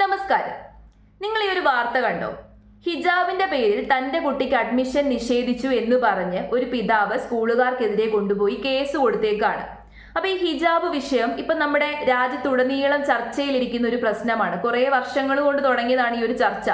നമസ്കാരം. നിങ്ങൾ ഈ ഒരു വാർത്ത കണ്ടോ? ഹിജാബിന്റെ പേരിൽ തന്റെ കുട്ടിക്ക് അഡ്മിഷൻ നിഷേധിച്ചു എന്ന് പറഞ്ഞ് ഒരു പിതാവ് സ്കൂളുകാർക്കെതിരെ കൊണ്ടുപോയി കേസ് കൊടുത്തേക്കാണ്. അപ്പൊ ഈ ഹിജാബ് വിഷയം ഇപ്പൊ നമ്മുടെ രാജ്യത്തുടനീളം ചർച്ചയിലിരിക്കുന്ന ഒരു പ്രശ്നമാണ്. കുറെ വർഷങ്ങൾ കൊണ്ട് തുടങ്ങിയതാണ് ഈ ഒരു ചർച്ച.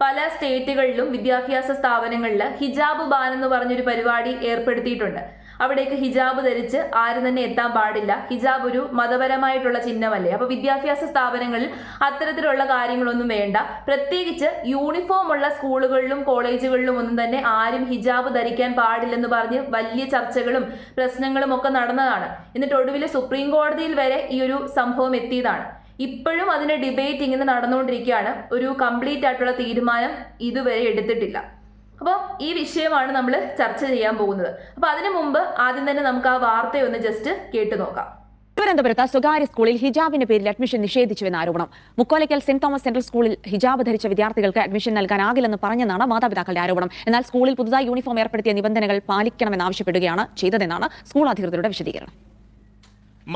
പല സ്റ്റേറ്റുകളിലും വിദ്യാഭ്യാസ സ്ഥാപനങ്ങളിൽ ഹിജാബ് ബാൻ എന്ന് പറഞ്ഞൊരു പരിപാടി ഏർപ്പെടുത്തിയിട്ടുണ്ട്. അവിടേക്ക് ഹിജാബ് ധരിച്ച് ആരും തന്നെ എത്താൻ പാടില്ല. ഹിജാബ് ഒരു മതപരമായിട്ടുള്ള ചിഹ്നമല്ലേ. അപ്പൊ വിദ്യാഭ്യാസ സ്ഥാപനങ്ങളിൽ അത്തരത്തിലുള്ള കാര്യങ്ങളൊന്നും വേണ്ട. പ്രത്യേകിച്ച് യൂണിഫോം ഉള്ള സ്കൂളുകളിലും കോളേജുകളിലും ഒന്നും തന്നെ ആരും ഹിജാബ് ധരിക്കാൻ പാടില്ലെന്ന് പറഞ്ഞ് വലിയ ചർച്ചകളും പ്രശ്നങ്ങളും ഒക്കെ നടന്നതാണ്. എന്നിട്ട് ഒടുവിൽ സുപ്രീം കോടതിയിൽ വരെ ഈ ഒരു സംഭവം എത്തിയതാണ്. ഇപ്പോഴും അതിന്റെ ഡിബേറ്റ് ഇങ്ങനെ നടന്നുകൊണ്ടിരിക്കുകയാണ്. ഒരു കംപ്ലീറ്റ് ആയിട്ടുള്ള തീരുമാനം ഇതുവരെ എടുത്തിട്ടില്ല. അപ്പോൾ ഈ വിഷയമാണ് നമ്മൾ ചർച്ച ചെയ്യാൻ പോകുന്നത്. അപ്പോൾ അതിനു മുമ്പ് ആദ്യം തന്നെ നമുക്ക് ആ വാർത്തയൊന്ന് ജസ്റ്റ് കേട്ടു നോക്കാം. തിരുവനന്തപുരത്ത് സ്വകാര്യ സ്കൂളിൽ ഹിജാബിന്റെ പേരിൽ അഡ്മിഷൻ നിഷേധിച്ചുവെന്ന ആരോപണം. മുക്കോലയ്ക്കൽ സെന്റ് തോമസ് സെൻട്രൽ സ്കൂളിൽ ഹിജാബ് ധരിച്ച വിദ്യാർത്ഥികൾക്ക് അഡ്മിഷൻ നൽകാനാകില്ലെന്ന് പറഞ്ഞെന്നാണ് മാതാപിതാക്കളുടെ ആരോപണം. എന്നാൽ സ്കൂളിൽ പുതുതായി യൂണിഫോം ഏർപ്പെടുത്തിയ നിബന്ധനകൾ പാലിക്കണമെന്നാവശ്യപ്പെടുകയാണ് ചെയ്തതെന്നാണ് സ്കൂൾ അധികൃതരുടെ വിശദീകരണം.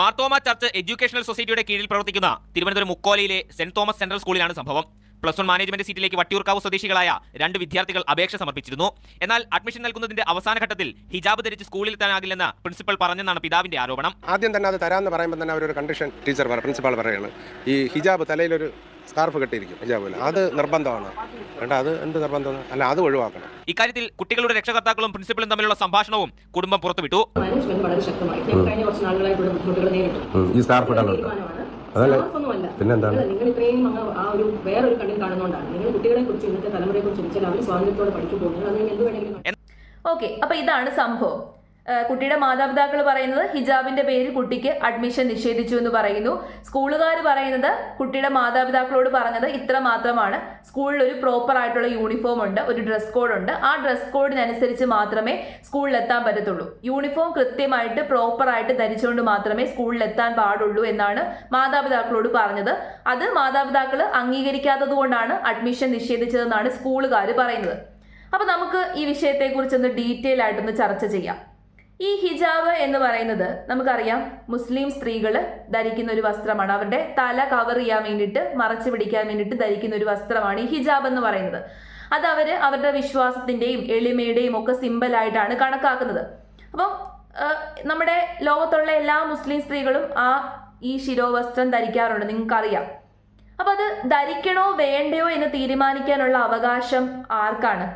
മാർത്തോമ ചർച്ച് എഡ്യൂക്കേഷണൽ സൊസൈറ്റിയുടെ കീഴിൽ പ്രവർത്തിക്കുന്ന തിരുവനന്തപുരം മുക്കോലയിലെ സെന്റ് തോമസ് സെൻട്രൽ സ്കൂളിലാണ് സംഭവം. പ്ലസ് വൺ മാനേജ്മെന്റ് സീറ്റിലേക്ക് വട്ടിയൂർക്കാവ് സ്വദേശികളായ രണ്ട് വിദ്യാർത്ഥികൾ അപേക്ഷ സമർപ്പിച്ചിരുന്നു. എന്നാൽ അഡ്മിഷൻ നൽകുന്നതിന്റെ അവസാന ഘട്ടത്തിൽ ഹിജാബ് ധരിച്ച് സ്കൂളിൽ എത്താനാകില്ലെന്ന് പ്രിൻസിപ്പൽ പറഞ്ഞെന്നാണ് പിതാവിന്റെ ആരോപണം. ആദ്യം തന്നെ അത് തരാമെന്ന് പറയുമ്പോൾ തന്നെ അവരൊരു കണ്ടീഷൻ ടീച്ചർ പറ പ്രിൻസിപ്പാൾ പറയുകയാണ്. ഈ ഹിജാബ് തലയിലൊരു സ്കാർഫ് കെട്ടിയിരിക്കും ഹിജാബിൽ. അത് നിർബന്ധമാണ്. വേണ്ട അത് എന്ത് നിർബന്ധമാണ്? അല്ല അത് ഒഴിവാക്കണം. ഇക്കാര്യത്തിൽ കുട്ടികളുടെ രക്ഷകർത്താക്കളും പ്രിൻസിപ്പലും തമ്മിലുള്ള സംഭാഷണവും കുടുംബം പുറത്തുവിട്ടു. ഈ സ്കാർഫ് തീരുമാനമാണ് അതല്ല. പിന്നെന്താണ്? നിങ്ങൾ ഇത്രയും ആ ഒരു വേറൊരു കണ്ണിൽ കാണുന്നതുകൊണ്ടാണ് നിങ്ങൾ കുട്ടികളെ കുറിച്ച് ഇന്നത്തെ തലമുറയെ കുറിച്ച് അവർ സ്വാതന്ത്ര്യത്തോടെ പഠിച്ചു പോകുന്നത് അത് എന്ത് വേണമെങ്കിലും ഓക്കെ അപ്പൊ ഇതാണ് സംഭവം കുട്ടിയുടെ മാതാപിതാക്കൾ പറയുന്നത് ഹിജാബിന്റെ പേരിൽ കുട്ടിക്ക് അഡ്മിഷൻ നിഷേധിച്ചു എന്ന് പറയുന്നു. സ്കൂളുകാർ പറയുന്നത് കുട്ടിയുടെ മാതാപിതാക്കളോട് പറഞ്ഞത് ഇത്ര മാത്രമാണ്. സ്കൂളിൽ ഒരു പ്രോപ്പർ ആയിട്ടുള്ള യൂണിഫോം ഉണ്ട് ഒരു ഡ്രസ് കോഡ് ഉണ്ട്. ആ ഡ്രസ് കോഡിനനുസരിച്ച് മാത്രമേ സ്കൂളിൽ എത്താൻ പറ്റത്തുള്ളൂ. യൂണിഫോം കൃത്യമായിട്ട് പ്രോപ്പർ ആയിട്ട് ധരിച്ചുകൊണ്ട് മാത്രമേ സ്കൂളിൽ എത്താൻ പാടുള്ളൂ എന്നാണ് മാതാപിതാക്കളോട് പറഞ്ഞത്. അത് മാതാപിതാക്കൾ അംഗീകരിക്കാത്തത് കൊണ്ടാണ് അഡ്മിഷൻ നിഷേധിച്ചതെന്നാണ് സ്കൂളുകാർ പറയുന്നത്. അപ്പൊ നമുക്ക് ഈ വിഷയത്തെക്കുറിച്ചൊന്ന് ഡീറ്റെയിൽ ആയിട്ടൊന്ന് ചർച്ച ചെയ്യാം. ഈ ഹിജാബ് എന്ന് പറയുന്നത് നമുക്കറിയാം മുസ്ലിം സ്ത്രീകൾ ധരിക്കുന്ന ഒരു വസ്ത്രമാണ്. അവരുടെ തല കവർ ചെയ്യാൻ വേണ്ടിയിട്ട് മറച്ചു പിടിക്കാൻ വേണ്ടിയിട്ട് ധരിക്കുന്ന ഒരു വസ്ത്രമാണ് ഈ ഹിജാബ് എന്ന് പറയുന്നത്. അത് അവർ അവരുടെ വിശ്വാസത്തിന്റെയും എളിമയുടെയും ഒക്കെ സിമ്പലായിട്ടാണ് കണക്കാക്കുന്നത്. അപ്പം നമ്മുടെ ലോകത്തുള്ള എല്ലാ മുസ്ലിം സ്ത്രീകളും ആ ഈ ശിരോവസ്ത്രം ധരിക്കാറുണ്ട്. നിങ്ങൾക്കറിയാം. അപ്പൊ അത് ധരിക്കണോ വേണ്ടയോ എന്ന് തീരുമാനിക്കാനുള്ള അവകാശം ആർക്കാണ്?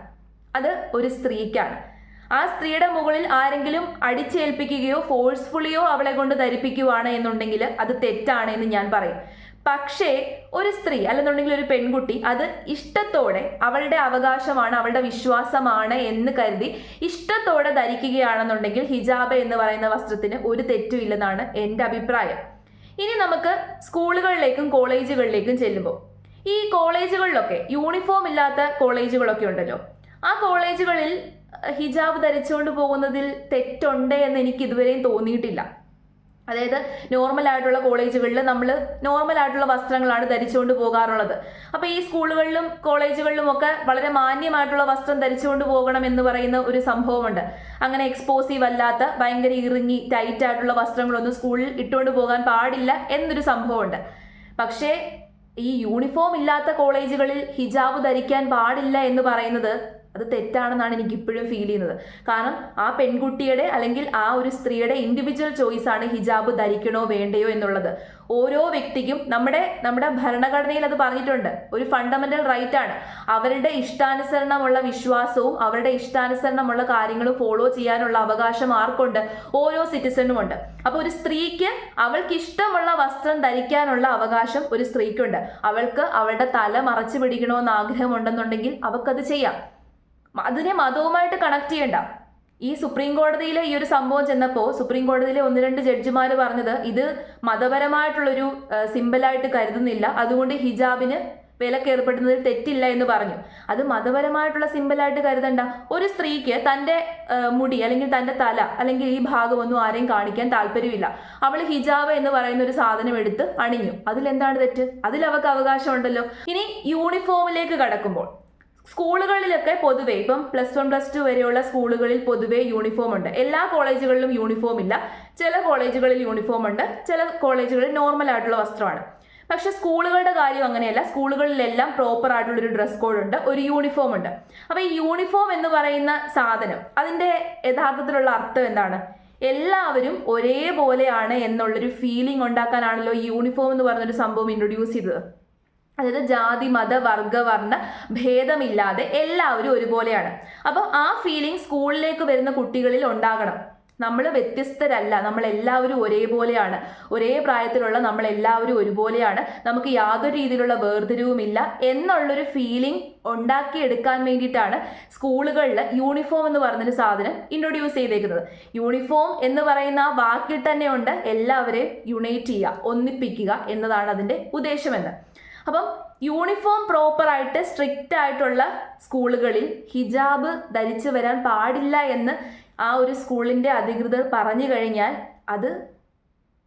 അത് ഒരു സ്ത്രീക്കാണ്. ആ സ്ത്രീയുടെ മുകളിൽ ആരെങ്കിലും അടിച്ചേൽപ്പിക്കുകയോ ഫോഴ്സ്ഫുള്ളിയോ അവളെ കൊണ്ട് ധരിപ്പിക്കുവാണ് എന്നുണ്ടെങ്കിൽ അത് തെറ്റാണ് എന്ന് ഞാൻ പറയും. പക്ഷേ ഒരു സ്ത്രീ അല്ലെന്നുണ്ടെങ്കിൽ ഒരു പെൺകുട്ടി അത് ഇഷ്ടത്തോടെ അവളുടെ അവകാശമാണ് അവളുടെ വിശ്വാസമാണ് എന്ന് കരുതി ഇഷ്ടത്തോടെ ധരിക്കുകയാണെന്നുണ്ടെങ്കിൽ ഹിജാബ് എന്ന് പറയുന്ന വസ്ത്രത്തിന് ഒരു തെറ്റും ഇല്ലെന്നാണ് എന്റെ അഭിപ്രായം. ഇനി നമുക്ക് സ്കൂളുകളിലേക്കും കോളേജുകളിലേക്കും ചെല്ലുമ്പോൾ. ഈ കോളേജുകളിലൊക്കെ യൂണിഫോം ഇല്ലാത്ത കോളേജുകളൊക്കെ ഉണ്ടല്ലോ. ആ കോളേജുകളിൽ ഹിജാബ് ധരിച്ചുകൊണ്ട് പോകുന്നതിൽ തെറ്റുണ്ട് എന്ന് എനിക്ക് ഇതുവരെയും തോന്നിയിട്ടില്ല. അതായത് നോർമൽ ആയിട്ടുള്ള കോളേജുകളിൽ നമ്മൾ നോർമൽ ആയിട്ടുള്ള വസ്ത്രങ്ങളാണ് ധരിച്ചുകൊണ്ട് പോകാറുള്ളത്. അപ്പോൾ ഈ സ്കൂളുകളിലും കോളേജുകളിലും ഒക്കെ വളരെ മാന്യമായിട്ടുള്ള വസ്ത്രം ധരിച്ചുകൊണ്ട് പോകണം എന്ന് പറയുന്ന ഒരു സംഭവമുണ്ട്. അങ്ങനെ എക്സ്പോസീവ് അല്ലാത്ത ഭയങ്കര ഇറുങ്ങി ടൈറ്റ് ആയിട്ടുള്ള വസ്ത്രങ്ങളൊന്നും സ്കൂളിൽ ഇട്ടുകൊണ്ട് പോകാൻ പാടില്ല എന്നൊരു സംഭവമുണ്ട്. പക്ഷേ ഈ യൂണിഫോം ഇല്ലാത്ത കോളേജുകളിൽ ഹിജാബ് ധരിക്കാൻ പാടില്ല എന്ന് പറയുന്നത് അത് തെറ്റാണെന്നാണ് എനിക്ക് ഇപ്പോഴും ഫീൽ ചെയ്യുന്നത്. കാരണം ആ പെൺകുട്ടിയുടെ അല്ലെങ്കിൽ ആ ഒരു സ്ത്രീയുടെ ഇൻഡിവിജ്വൽ ചോയ്സ് ആണ് ഹിജാബ് ധരിക്കണോ വേണ്ടയോ എന്നുള്ളത്. ഓരോ വ്യക്തിക്കും നമ്മുടെ നമ്മുടെ ഭരണഘടനയിൽ അത് പറഞ്ഞിട്ടുണ്ട്. ഒരു ഫണ്ടമെന്റൽ റൈറ്റ് ആണ്. അവരുടെ ഇഷ്ടാനുസരണമുള്ള വിശ്വാസവും അവരുടെ ഇഷ്ടാനുസരണമുള്ള കാര്യങ്ങളും ഫോളോ ചെയ്യാനുള്ള അവകാശം ആർക്കുണ്ട്? ഓരോ സിറ്റിസണും ഉണ്ട്. അപ്പൊ ഒരു സ്ത്രീക്ക് അവൾക്ക് ഇഷ്ടമുള്ള വസ്ത്രം ധരിക്കാനുള്ള അവകാശം ഒരു സ്ത്രീക്കുണ്ട്. അവൾക്ക് അവളുടെ തല മറച്ചു പിടിക്കണമെന്ന് ആഗ്രഹമുണ്ടെന്നുണ്ടെങ്കിൽ അവൾക്കത് ചെയ്യാം. അതിനെ മതവുമായിട്ട് കണക്ട് ചെയ്യണ്ട. ഈ സുപ്രീം കോടതിയിലെ ഈ ഒരു സംഭവം ചെന്നപ്പോൾ സുപ്രീം കോടതിയിലെ ഒന്ന് രണ്ട് ജഡ്ജിമാർ പറഞ്ഞത് ഇത് മതപരമായിട്ടുള്ളൊരു സിമ്പിളായിട്ട് കരുതുന്നില്ല. അതുകൊണ്ട് ഹിജാബിന് വിലക്കേർപ്പെടുന്നതിൽ തെറ്റില്ല എന്ന് പറഞ്ഞു. അത് മതപരമായിട്ടുള്ള സിമ്പിളായിട്ട് കരുതണ്ട. ഒരു സ്ത്രീക്ക് തന്റെ മുടി അല്ലെങ്കിൽ തന്റെ തല അല്ലെങ്കിൽ ഈ ഭാഗമൊന്നും ആരെയും കാണിക്കാൻ താല്പര്യമില്ല. അവൾ ഹിജാബ് എന്ന് പറയുന്ന ഒരു സാധനം എടുത്ത് അണിഞ്ഞു. അതിലെന്താണ് തെറ്റ്? അതിൽ അവൾക്ക് അവകാശമുണ്ടല്ലോ. ഇനി യൂണിഫോമിലേക്ക് കടക്കുമ്പോൾ സ്കൂളുകളിലൊക്കെ പൊതുവെ ഇപ്പം പ്ലസ് വൺ പ്ലസ് ടു വരെയുള്ള സ്കൂളുകളിൽ പൊതുവെ യൂണിഫോം ഉണ്ട്. എല്ലാ കോളേജുകളിലും യൂണിഫോം ഇല്ല. ചില കോളേജുകളിൽ യൂണിഫോം ഉണ്ട്. ചില കോളേജുകളിൽ നോർമൽ ആയിട്ടുള്ള വസ്ത്രമാണ്. പക്ഷേ സ്കൂളുകളുടെ കാര്യം അങ്ങനെയല്ല. സ്കൂളുകളിലെല്ലാം പ്രോപ്പർ ആയിട്ടുള്ള ഒരു ഡ്രസ് കോഡ് ഉണ്ട്. ഒരു യൂണിഫോം ഉണ്ട്. അപ്പോൾ ഈ യൂണിഫോം എന്ന് പറയുന്ന സാധനം അതിന്റെ യഥാർത്ഥത്തിലുള്ള അർത്ഥം എന്താണ്? എല്ലാവരും ഒരേപോലെയാണ് എന്നുള്ളൊരു ഫീലിംഗ് ഉണ്ടാക്കാനാണല്ലോ ഈ യൂണിഫോം എന്ന് പറഞ്ഞൊരു സംഭവം ഇൻട്രൊഡ്യൂസ് ചെയ്തത്. അതായത് ജാതി മത വർഗ വർണ ഭേദമില്ലാതെ എല്ലാവരും ഒരുപോലെയാണ്. അപ്പോൾ ആ ഫീലിംഗ് സ്കൂളിലേക്ക് വരുന്ന കുട്ടികളിൽ ഉണ്ടാകണം. നമ്മൾ വ്യത്യസ്തരല്ല. നമ്മൾ എല്ലാവരും ഒരേപോലെയാണ്. ഒരേ പ്രായത്തിലുള്ള നമ്മൾ എല്ലാവരും ഒരുപോലെയാണ്. നമുക്ക് യാതൊരു രീതിയിലുള്ള വേർതിരിവുമില്ല എന്നുള്ളൊരു ഫീലിംഗ് ഉണ്ടാക്കിയെടുക്കാൻ വേണ്ടിയിട്ടാണ് സ്കൂളുകളിൽ യൂണിഫോം എന്ന് പറഞ്ഞൊരു സാധനം ഇൻട്രൊഡ്യൂസ് ചെയ്തേക്കുന്നത്. യൂണിഫോം എന്ന് പറയുന്ന ആ വാക്കിൽ തന്നെ ഉണ്ട് എല്ലാവരെയും യുണൈറ്റ് ചെയ്യുക ഒന്നിപ്പിക്കുക എന്നതാണ് അതിന്റെ ഉദ്ദേശമെന്ന്. അപ്പം യൂണിഫോം പ്രോപ്പറായിട്ട് സ്ട്രിക്റ്റ് ആയിട്ടുള്ള സ്കൂളുകളിൽ ഹിജാബ് ധരിച്ചു വരാൻ പാടില്ല എന്ന് ആ ഒരു സ്കൂളിന്റെ അധികൃതർ പറഞ്ഞു കഴിഞ്ഞാൽ അത്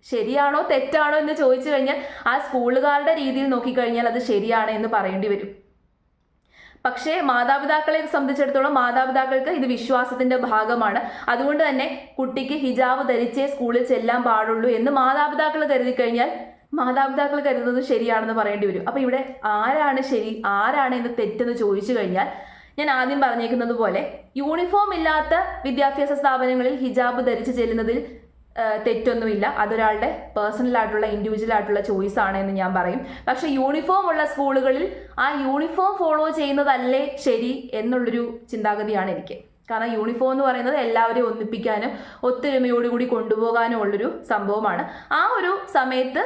ശരിയാണോ തെറ്റാണോ എന്ന് ചോദിച്ചു കഴിഞ്ഞാൽ ആ സ്കൂളുകാരുടെ രീതിയിൽ നോക്കിക്കഴിഞ്ഞാൽ അത് ശരിയാണ് എന്ന് പറയേണ്ടി വരും. പക്ഷേ മാതാപിതാക്കളെ സംബന്ധിച്ചിടത്തോളം മാതാപിതാക്കൾക്ക് ഇത് വിശ്വാസത്തിന്റെ ഭാഗമാണ്. അതുകൊണ്ട് തന്നെ കുട്ടിക്ക് ഹിജാബ് ധരിച്ചേ സ്കൂളിൽ ചെല്ലാൻ പാടുള്ളൂ എന്ന് മാതാപിതാക്കൾ കരുതി കഴിഞ്ഞാൽ മാതാപിതാക്കൾ കരുതുന്നത് ശരിയാണെന്ന് പറയേണ്ടി വരും. അപ്പോൾ ഇവിടെ ആരാണ് ശരി ആരാണ് ഇത് തെറ്റെന്ന് ചോദിച്ചു കഴിഞ്ഞാൽ ഞാൻ ആദ്യം പറഞ്ഞേക്കുന്നത് പോലെ യൂണിഫോം ഇല്ലാത്ത വിദ്യാഭ്യാസ സ്ഥാപനങ്ങളിൽ ഹിജാബ് ധരിച്ച് ചെല്ലുന്നതിൽ തെറ്റൊന്നുമില്ല. അതൊരാളുടെ പേഴ്സണൽ ആയിട്ടുള്ള ഇൻഡിവിജ്വൽ ആയിട്ടുള്ള ചോയ്സ് ആണ് എന്ന് ഞാൻ പറയും. പക്ഷെ യൂണിഫോം ഉള്ള സ്കൂളുകളിൽ ആ യൂണിഫോം ഫോളോ ചെയ്യുന്നതല്ലേ ശരി എന്നുള്ളൊരു ചിന്താഗതിയാണ് എനിക്ക്. കാരണം യൂണിഫോം എന്ന് പറയുന്നത് എല്ലാവരെയും ഒന്നിപ്പിക്കാനും ഒത്തൊരുമയോടുകൂടി കൊണ്ടുപോകാനും ഉള്ളൊരു സംഭവമാണ്. ആ ഒരു സമയത്ത്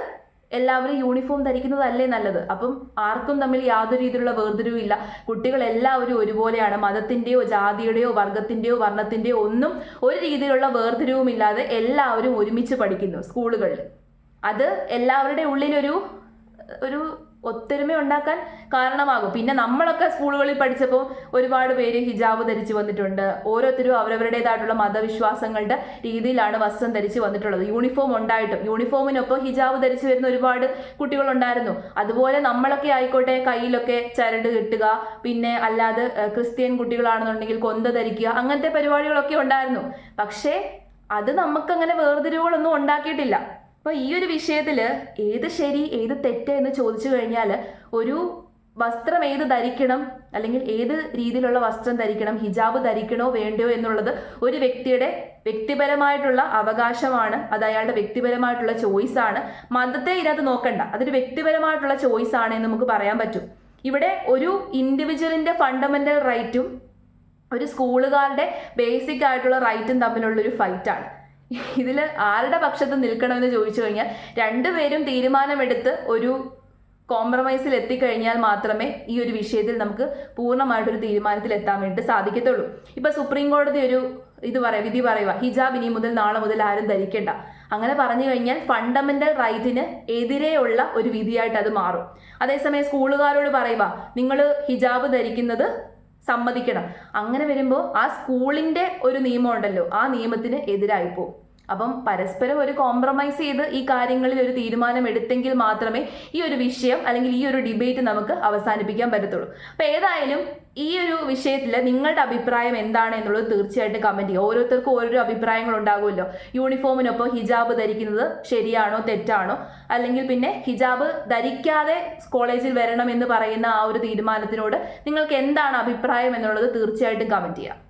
എല്ലാവരും യൂണിഫോം ധരിക്കുന്നതല്ലേ നല്ലത്. അപ്പം ആർക്കും തമ്മിൽ യാതൊരു രീതിയിലുള്ള വേർതിരിവും ഇല്ല. കുട്ടികൾ എല്ലാവരും ഒരുപോലെയാണ്. മതത്തിന്റെയോ ജാതിയുടെയോ വർഗത്തിന്റെയോ വർണത്തിന്റെയോ ഒന്നും ഒരു രീതിയിലുള്ള വേർതിരിവും ഇല്ലാതെ എല്ലാവരും ഒരുമിച്ച് പഠിക്കുന്നു സ്കൂളുകളിൽ. അത് എല്ലാവരുടെ ഉള്ളിലൊരു ഒരു ഒത്തൊരുമ ഉണ്ടാക്കാൻ കാരണമാകും. പിന്നെ നമ്മളൊക്കെ സ്കൂളുകളിൽ പഠിച്ചപ്പോൾ ഒരുപാട് പേര് ഹിജാബ് ധരിച്ചു വന്നിട്ടുണ്ട്. ഓരോരുത്തരും അവരവരുടേതായിട്ടുള്ള മതവിശ്വാസങ്ങളുടെ രീതിയിലാണ് വസ്ത്രം ധരിച്ചു വന്നിട്ടുള്ളത്. യൂണിഫോം ഉണ്ടായിട്ടും യൂണിഫോമിനൊപ്പം ഹിജാബ് ധരിച്ചു വരുന്ന ഒരുപാട് കുട്ടികളുണ്ടായിരുന്നു. അതുപോലെ നമ്മളൊക്കെ ആയിക്കോട്ടെ കയ്യിലൊക്കെ ചരട് കെട്ടുക പിന്നെ അല്ലാതെ ക്രിസ്ത്യൻ കുട്ടികളാണെന്നുണ്ടെങ്കിൽ കൊന്ത ധരിക്കുക അങ്ങനത്തെ പരിപാടികളൊക്കെ ഉണ്ടായിരുന്നു. പക്ഷേ അത് നമുക്കങ്ങനെ വേർതിരിവുകളൊന്നും ഉണ്ടാക്കിയിട്ടില്ല. അപ്പോൾ ഈ ഒരു വിഷയത്തിൽ ഏത് ശരി ഏത് തെറ്റ് എന്ന് ചോദിച്ചു കഴിഞ്ഞാൽ ഒരു വസ്ത്രം ഏത് ധരിക്കണം അല്ലെങ്കിൽ ഏത് രീതിയിലുള്ള വസ്ത്രം ധരിക്കണം ഹിജാബ് ധരിക്കണോ വേണ്ടയോ എന്നുള്ളത് ഒരു വ്യക്തിയുടെ വ്യക്തിപരമായിട്ടുള്ള അവകാശമാണ് അത് അയാളുടെ വ്യക്തിപരമായിട്ടുള്ള ആണ്. മതത്തെ ഇതിനകത്ത് നോക്കണ്ട അതൊരു വ്യക്തിപരമായിട്ടുള്ള ആണ് എന്ന് നമുക്ക് പറയാൻ പറ്റും. ഇവിടെ ഒരു ഇൻഡിവിജ്വലിന്റെ ഫണ്ടമെന്റൽ റൈറ്റും ഒരു സ്കൂളുകാരുടെ ബേസിക് ആയിട്ടുള്ള റൈറ്റും തമ്മിലുള്ള തമ്മിലുള്ളൊരു ഫൈറ്റാണ് ഇതിൽ ആരുടെ പക്ഷത്ത് നിൽക്കണമെന്ന് ചോദിച്ചു കഴിഞ്ഞാൽ രണ്ടുപേരും തീരുമാനമെടുത്ത് ഒരു കോംപ്രമൈസിൽ എത്തിക്കഴിഞ്ഞാൽ മാത്രമേ ഈ ഒരു വിഷയത്തിൽ നമുക്ക് പൂർണമായിട്ടൊരു തീരുമാനത്തിൽ എത്താൻ വേണ്ടി സാധിക്കത്തുള്ളൂ. ഇപ്പൊ സുപ്രീം കോടതി ഒരു ഇത് പറയാം വിധി പറയുക ഹിജാബ് ഇനി മുതൽ നാളെ മുതൽ ആരും ധരിക്കേണ്ട. അങ്ങനെ പറഞ്ഞു കഴിഞ്ഞാൽ ഫണ്ടമെന്റൽ റൈറ്റിന് എതിരെയുള്ള ഒരു വിധിയായിട്ട് അത് മാറും. അതേസമയം സ്കൂളുകാരോട് പറയുക നിങ്ങൾ ഹിജാബ് ധരിക്കുന്നത് സമ്മതിക്കണം. അങ്ങനെ വരുമ്പോൾ ആ സ്കൂളിന്റെ ഒരു നിയമം ഉണ്ടല്ലോ ആ നിയമത്തിന് എതിരായി പോകും അപ്പം പരസ്പരം ഒരു കോംപ്രമൈസ് ചെയ്ത് ഈ കാര്യങ്ങളിൽ ഒരു തീരുമാനം എടുത്തെങ്കിൽ മാത്രമേ ഈ ഒരു വിഷയം അല്ലെങ്കിൽ ഈ ഒരു ഡിബേറ്റ് നമുക്ക് അവസാനിപ്പിക്കാൻ പറ്റത്തുള്ളൂ. അപ്പം ഏതായാലും ഈ ഒരു വിഷയത്തിൽ നിങ്ങളുടെ അഭിപ്രായം എന്താണ് എന്നുള്ളത് തീർച്ചയായിട്ടും കമന്റ് ചെയ്യുക. ഓരോരുത്തർക്കും ഓരോരോ അഭിപ്രായങ്ങൾ ഉണ്ടാകുമല്ലോ. യൂണിഫോമിനൊപ്പം ഹിജാബ് ധരിക്കുന്നത് ശരിയാണോ തെറ്റാണോ? അല്ലെങ്കിൽ പിന്നെ ഹിജാബ് ധരിക്കാതെ കോളേജിൽ വരണം എന്ന് പറയുന്ന ആ ഒരു തീരുമാനത്തിനോട് നിങ്ങൾക്ക് എന്താണ് അഭിപ്രായം എന്നുള്ളത് തീർച്ചയായിട്ടും കമന്റ് ചെയ്യാം